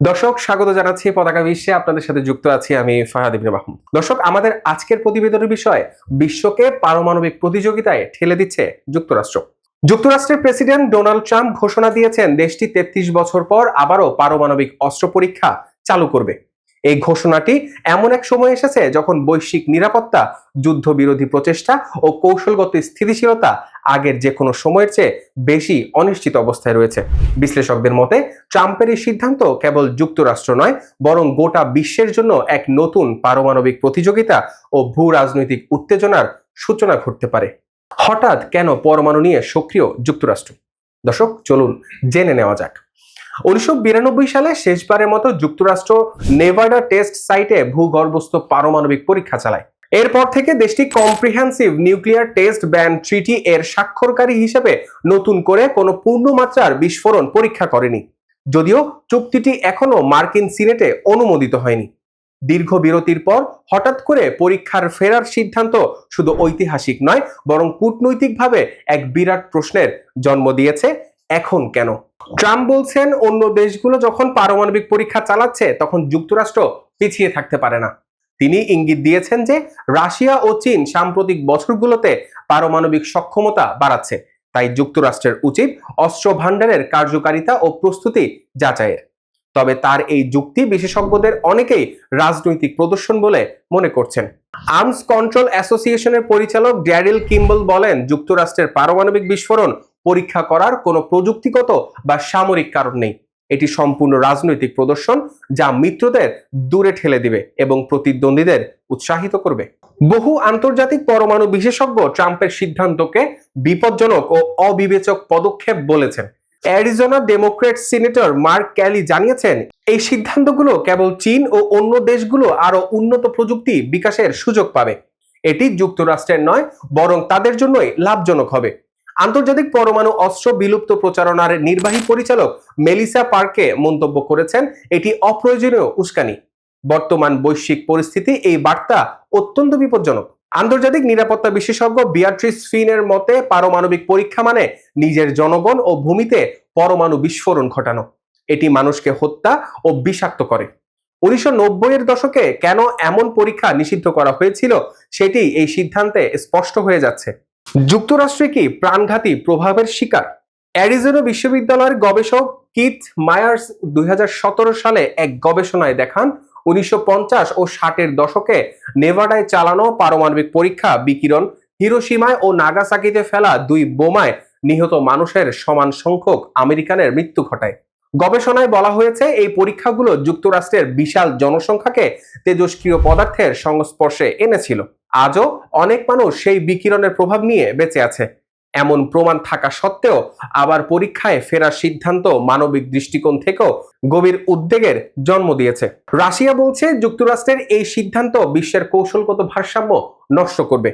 দর্শক, স্বাগত জানাচ্ছি পতাকা বিশ্বে। আপনাদের সাথে যুক্ত আছি আমি ফাহাদ ইবনে মাহমুদ। দর্শক, আমাদের আজকের প্রতিবেদনের বিষয়, বিশ্বকে পারমাণবিক প্রতিযোগিতায় ঠেলে দিচ্ছে যুক্তরাষ্ট্র। যুক্তরাষ্ট্রের প্রেসিডেন্ট ডোনাল্ড ট্রাম্প ঘোষণা দিয়েছেন, দেশটি তেত্রিশ বছর পর আবারও পারমাণবিক অস্ত্র পরীক্ষা চালু করবে। এই ঘোষণাটি এমন এক সময় এসেছে যখন বৈশ্বিক নিরাপত্তা, যুদ্ধবিরোধী প্রচেষ্টা ও কৌশলগত স্থিতিশীলতা আগের যে কোনো সময়ের চেয়ে বেশি অনিশ্চিত অবস্থায় রয়েছে। বিশ্লেষকদের মতে, ট্রাম্পের এই সিদ্ধান্ত কেবল যুক্তরাষ্ট্র নয়, বরং গোটা বিশ্বের জন্য এক নতুন পারমাণবিক প্রতিযোগিতা ও ভূ রাজনৈতিক উত্তেজনার সূচনা ঘটতে পারে। হঠাৎ কেন পরমাণু নিয়ে সক্রিয় যুক্তরাষ্ট্র? দর্শক, চলুন জেনে নেওয়া যাক। উনিশশো বিরানব্বই সালে শেষবারের মতো যুক্তরাষ্ট্র নেভাডা টেস্ট সাইটে ভূগর্ভস্থ পারমাণবিক পরীক্ষা চালায়। এরপর থেকে দেশটি comprehensive nuclear test ban treaty এর স্বাক্ষরকারী হিসেবে নতুন করে কোনো পূর্ণমাত্রার বিস্ফোরণ পরীক্ষা করেনি। যদিও চুক্তিটি এখনও মার্কিন সিনেটে অনুমোদিত হয়নি। দীর্ঘ বিরতির পর হঠাৎ করে পরীক্ষার ফেরার সিদ্ধান্ত শুধু ঐতিহাসিক নয়, বরং কূটনৈতিকভাবে এক বিরাট প্রশ্নের জন্ম দিয়েছে এখন কেন? ট্রাম্প বলছেন, অন্য দেশগুলো যখন পারমাণবিক পরীক্ষা চালাচ্ছে, তখন যুক্তরাষ্ট্র পিছিয়ে থাকতে পারে না। তিনি ইঙ্গিত দিয়েছেন যে, রাশিয়া ও চীন সাম্প্রতিক বছরগুলোতে পারমাণবিক সক্ষমতা বাড়াচ্ছে। তাই যুক্তরাষ্ট্রের উচিত অস্ত্র ভাণ্ডারের কার্যকারিতা ও প্রস্তুতি যাচাইয়ের। তবে তার এই যুক্তি বিশেষজ্ঞদের অনেকেই রাজনৈতিক প্রদর্শন বলে মনে করছেন। আর্মস কন্ট্রোল অ্যাসোসিয়েশনের পরিচালক ড্যারিল কিম্বল বলেন, যুক্তরাষ্ট্রের পারমাণবিক বিস্ফোরণ পরীক্ষা করার কোনো প্রযুক্তিগত বা সামরিক কারণ নেই। এটি সম্পূর্ণ রাজনৈতিক প্রদর্শন যা মিত্রদের দূরে ঠেলে দিবে এবং প্রতিদ্বন্দ্বীদের উৎসাহিত করবে। বহু আন্তর্জাতিক পরমাণু বিশেষজ্ঞ ট্রাম্পের সিদ্ধান্তকে বিপজ্জনক ও অবিবেচক পদক্ষেপ বলেছেন। Arizona Democrat senator Mark Kelly জানিয়েছেন, এই সিদ্ধান্তগুলো কেবল চীন ও অন্য দেশগুলো আরও উন্নত প্রযুক্তি বিকাশের সুযোগ পাবে। এটি যুক্তরাষ্ট্রের নয়, বরং তাদের জন্যই লাভজনক হবে। আন্তর্জাতিক পরমাণু অস্ত্র বিলুপ্ত প্রচারণার নির্বাহী পরিচালক মেলিসা পার্কে মন্তব্য করেছেন, এটি অপ্রয়োজনীয় উস্কানি। বর্তমান বৈশ্বিক পরিস্থিতি এই বার্তা অত্যন্ত বিপজ্জনক। আন্তর্জাতিক নিরাপত্তা বিশেষজ্ঞ বিয়াট্রিস ফিনের মতে, পারমাণবিক পরীক্ষা মানে নিজের জনগণ ও ভূমিতে পরমাণু বিস্ফোরণ ঘটানো। এটি মানুষকে হত্যা ও বিষাক্ত করে। উনিশশো নব্বই এর দশকে কেন এমন পরীক্ষা নিষিদ্ধ করা হয়েছিল, সেটি এই সিদ্ধান্তে স্পষ্ট হয়ে যাচ্ছে। যুক্তরাষ্ট্রে কি প্রাণঘাতী প্রভাবের শিকার? অ্যারিজোনা বিশ্ববিদ্যালয়ের গবেষক কিথ মায়ার্স দুই হাজার সতেরো সালে এক গবেষণায় দেখান, উনিশশো পঞ্চাশ ও ষাটের দশকে নেভাডায় চালানো পারমাণবিক পরীক্ষা বিকিরণ হিরোসীমায় ও নাগাসাকিতে ফেলা দুই বোমায় নিহত মানুষের সমান সংখ্যক আমেরিকানের মৃত্যু ঘটায়। গবেষণায় বলা হয়েছে, এই পরীক্ষাগুলো যুক্তরাষ্ট্রের বিশাল জনসংখ্যাকে তেজস্ক্রিয় পদার্থের সংস্পর্শে এনেছিল। আজও অনেক মানুষ সেই বিকিরণের প্রভাব নিয়ে বেঁচে আছে। এমন প্রমাণ থাকা সত্ত্বেও আবার পরীক্ষায় ফেরার সিদ্ধান্ত মানবিক দৃষ্টিকোণ থেকেও গভীর উদ্বেগের জন্ম দিয়েছে। রাশিয়া বলছে যুক্তরাষ্ট্রের এই সিদ্ধান্ত বিশ্বের কৌশলগত ভারসাম্য নষ্ট করবে।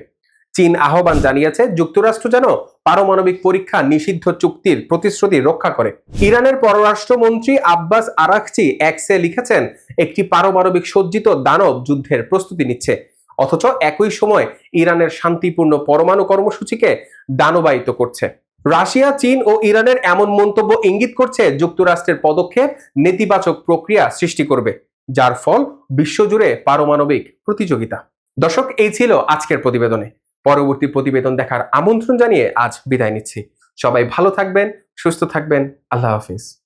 চীন আহ্বান জানিয়েছে যুক্তরাষ্ট্র যেন পারমাণবিক পরীক্ষা নিষিদ্ধ চুক্তির প্রতিশ্রুতি রক্ষা করে। ইরানের পররাষ্ট্রমন্ত্রী আব্বাস আরাকচি এক্সে লিখেছেন, একটি পারমাণবিক সজ্জিত দানব যুদ্ধের প্রস্তুতি নিচ্ছে। অথচ একই সময় ইরানের শান্তিপূর্ণ পরমাণু কর্মসূচিকে দানবায়িত করছে। রাশিয়া, চীন ও ইরানের এমন মন্তব্য ইঙ্গিত করছে যুক্তরাষ্ট্রের পদক্ষেপ নেতিবাচক প্রক্রিয়া সৃষ্টি করবে, যার ফল বিশ্বজুড়ে পারমাণবিক প্রতিযোগিতা। দর্শক, এই ছিল আজকের প্রতিবেদনে। পরবর্তী প্রতিবেদন দেখার আমন্ত্রণ জানিয়ে আজ বিদায় নিচ্ছি। সবাই ভালো থাকবেন, সুস্থ থাকবেন। আল্লাহ হাফিজ।